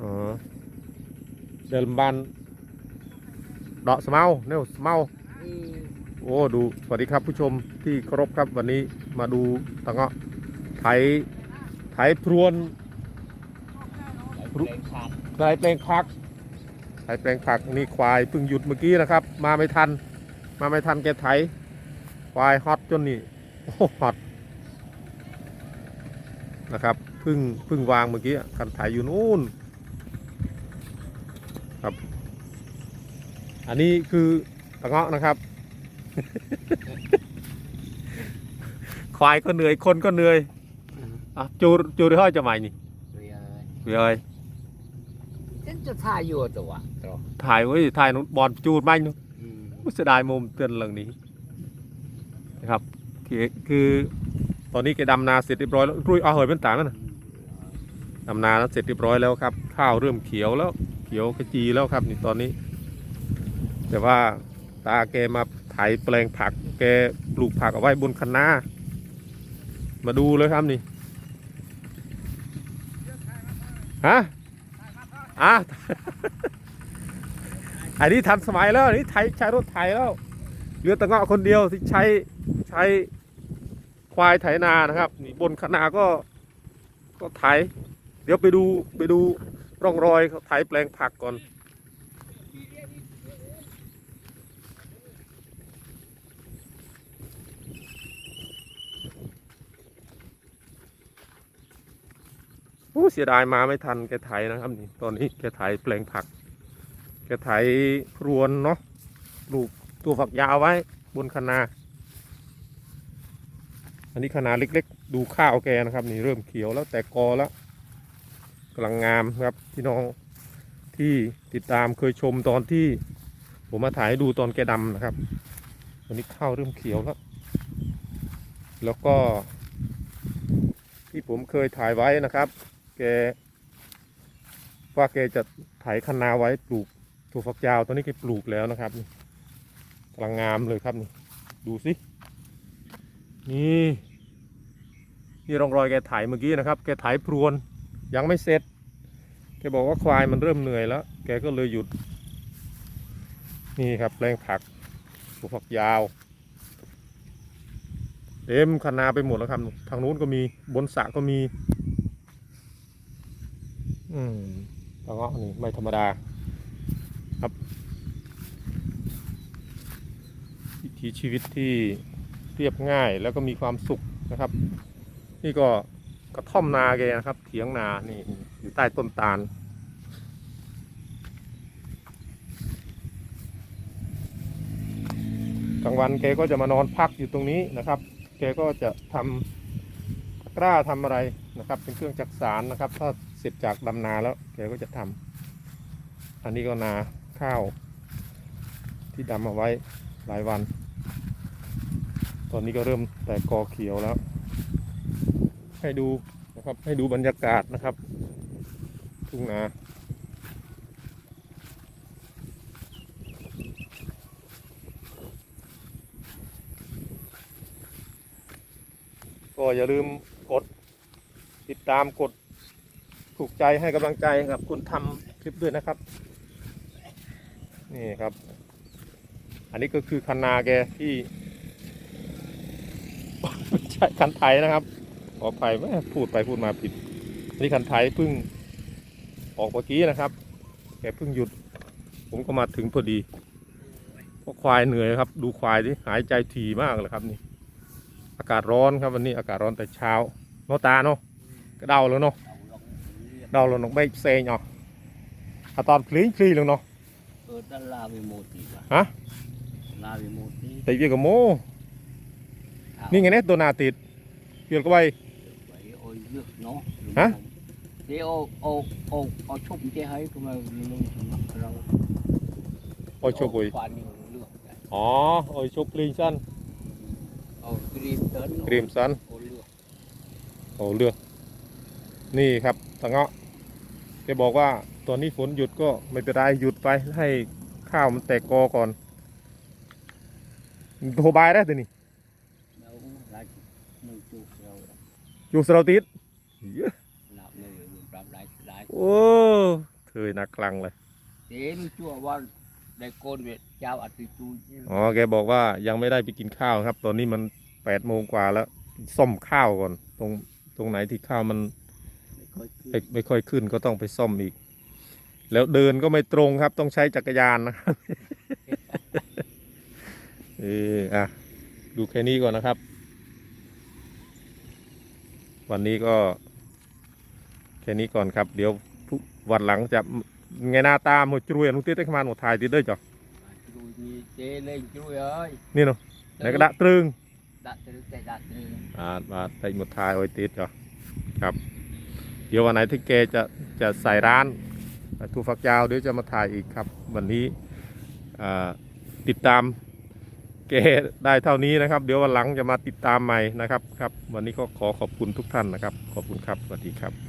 อ๋อเดินบานเดาะสะเมาเนวสะเมาอืมโอ้ดูสวัสดีครับผู้ชมที่เคารพครับวันนี้มาดูตะเงาะไถไถพรวนเพลงขาดไถแปลงผักไถแปลงผักนี่ควายเพิ่งหยุดเมื่อกี้นะครับ มาไม่ทัน มาไม่ทันแกไถควายฮอตจนนี่โอ้ฮอตนะครับเพิ่งเพิ่งวางเมื่อกี้คันไถอยู่นู่น ครับ อันนี้คือตะเงาะนะครับ ควายก็เหนื่อยคนก็เหนื่อยอะจูดจูดห้อยจะใหม่นี่เรียเลยเลยฉันจะถ่ายอยู่ตัวตัวถ่ายไว้ถ่ายนู้นบอลจูดไหมนู้นอืมอุ๊ยเสียดายมุมเตือนเรื่องนี้นะครับคือคือตอนนี้แกดำนาเสร็จเรียบร้อยแล้วรุ่ยเอาเหยเป็นต่างแล้วนะดำนาแล้วเสร็จเรียบร้อยแล้วครับ ข้าวเริ่มเขียวแล้ว เขียวขจีแล้วครับนี่ตอนนี้ แต่ว่าตาแกมาไถแปลงผัก แกปลูกผักเอาไว้บนคันนามาดูเลยครับนี่ฮะอะอันนี้ทันสมัยแล้วอันนี้ไทยใช้รถไถแล้วเรือตะเงาะคนเดียวที่ใช้ใช้ควายไถนานะครับ นี่บนคนาก็ก็ไถ เดี๋ยวไปดูไปดู ร่องรอยเขาไถแปลงผักก่อน โอ้เสียดายมาไม่ทันแกไถนะครับนี่ตอนนี้แกไถแปลงผัก แกไถพรวนเนาะปลูกตัวฝักยาวไว้บนคะนา อันนี้คะนาเล็กๆ ดูข้าวแกนะครับ นี่เริ่มเขียวแล้วแตกกอแล้วำลังงามครับพี่น้องที่ติดตามเคยชมตอนที่ ผมมาถ่ายดูตอนแกดำนะครับอันนี้ข้าวเริ่มเขียวแล้ว แล้วก็ ที่ผมเคยถ่ายไว้นะครับ แก ว่าแกจะไถคะนาไว้ปลูกถั่วฝักยาวตอนนี้แกปลูกแล้วนะครับนี่กำลังงามเลยครับนี่ดูสินี่นี่ร่องรอยแกไถเมื่อกี้นะครับ แกไถพรวน ยังไม่เสร็จ แกบอกว่าควายมันเริ่มเหนื่อยแล้ว แกก็เลยหยุด นี่ครับแปลงผักถั่วฝักยาว เต็มคะนาไปหมดแล้วครับ ทางนู้นก็มีบนสระก็มี อืมตะเงาะนี่ไม่ธรรมดา ครับวิถีชีวิตที่เรียบง่ายแล้วก็มีความสุขนะครับ นี่ก็ กระท่อมนาแกนะครับเถียงนานี่อยู่ใต้ต้นตาลกลางวันแกก็จะมานอนพักอยู่ตรงนี้นะครับ แกก็จะทำตะกร้าทำอะไรนะครับ เป็นเครื่องจักสารนะครับ ถ้าเสร็จจากดำนาแล้วแกก็จะทำอันนี้ก็นาข้าว ที่ดำเอาไว้หลายวัน ตอนนี้ก็เริ่มแตกกอเขียวแล้ว ให้ดูนะครับ ให้ดูบรรยากาศนะครับ ทุ่งนาก็อย่าลืมกดติดตามกดถูกใจให้กำลังใจกับคุณทำคลิปด้วยนะครับ นี่ครับ อันนี้ก็คือคันนาแกที่ใช่คันไถนะครับ ขออภัยแม่พูดไปพูดมาผิดอันนี่คันไถเพิ่งออกเมื่อกี้นะครับ แกเพิ่งหยุด ผมก็มาถึงพอดีเพราะควายเหนื่อยครับ ดูควายที่หายใจถี่มากเลยครับนี่ อากาศร้อนครับวันนี้อากาศร้อนแต่เช้าเนาะตาเนาะก็เดาแล้วเนาะเอาลองเรียบเดาแล้วเนาะไม่เซงเนาะอะตอนคลีนคลีแล้วเนาะเออด้านลาวิโมติว่ะฮะลาวิโมติแต่เวียกับโมเอานี่ไงเนี่ยตัวหนาติดเปลี่ยนก็ไปไว้โอ้ยเลือกเนาะฮะเดี๋ยวเอาเอาเอาเอาชุบเจ๊ให้ก็มาลงถึงเราโอ้ยโชกุยควานนี่เลือกได้อ๋อโอ้ยโชคลีนซันเอาครีมเติร์นครีมซันโอ้เลือกโอ้เลือก นี่ครับตะเงาะแกบอกว่าตอนนี้ฝนหยุดก็ไม่เป็นไรหยุดไปให้ข้าวมันแตกกอก่อนโทรบายได้ตัวนี้แล้วลายมือจุกเราอยู่สระติดเยอะ หลับเลยปรับได้ได้โอ้เธอนักคลังเลยเต็มชั่วว่าได้โกนเวทเจ้าอัติจูนี่อ๋อแกบอกว่ายังไม่ได้ไปกินข้าวครับ ตอนนี้มันแปดโมงกว่าแล้วซ่อมข้าวก่อน ตรงตรงไหนที่ข้าวมันไม่ค่อยขึ้นไม่ไม่ค่อยขึ้นก็ต้องไปซ่อมอีก แล้วเดินก็ไม่ตรงครับ ต้องใช้จักรยานนะครับเอออะดูแค่นี้ก่อนนะครับ วันนี้ก็แค่นี้ก่อนครับ เดี๋ยวทุกวันหลังจะไงหน้าตาหมดจรวยนุติได้ขมานหมดถ่ายติดด้วยจ้ะจูนี่เจเล่นจูเอ้ยนี่เนาะไหนก็ดะตรึงดัดตรึกแต่ดัดตรึงอ่ามาใส่หมดถ่ายไว้ติดจ้ะครับ เดี๋ยววันไหนที่แกจะจะใส่ร้านทูฟักยาวเดี๋ยวจะมาถ่ายอีกครับ วันนี้อ่าติดตามแกได้เท่านี้นะครับ เดี๋ยววันหลังจะมาติดตามใหม่นะครับครับ วันนี้ก็ขอขอบคุณทุกท่านนะครับ ขอบคุณครับสวัสดีครับ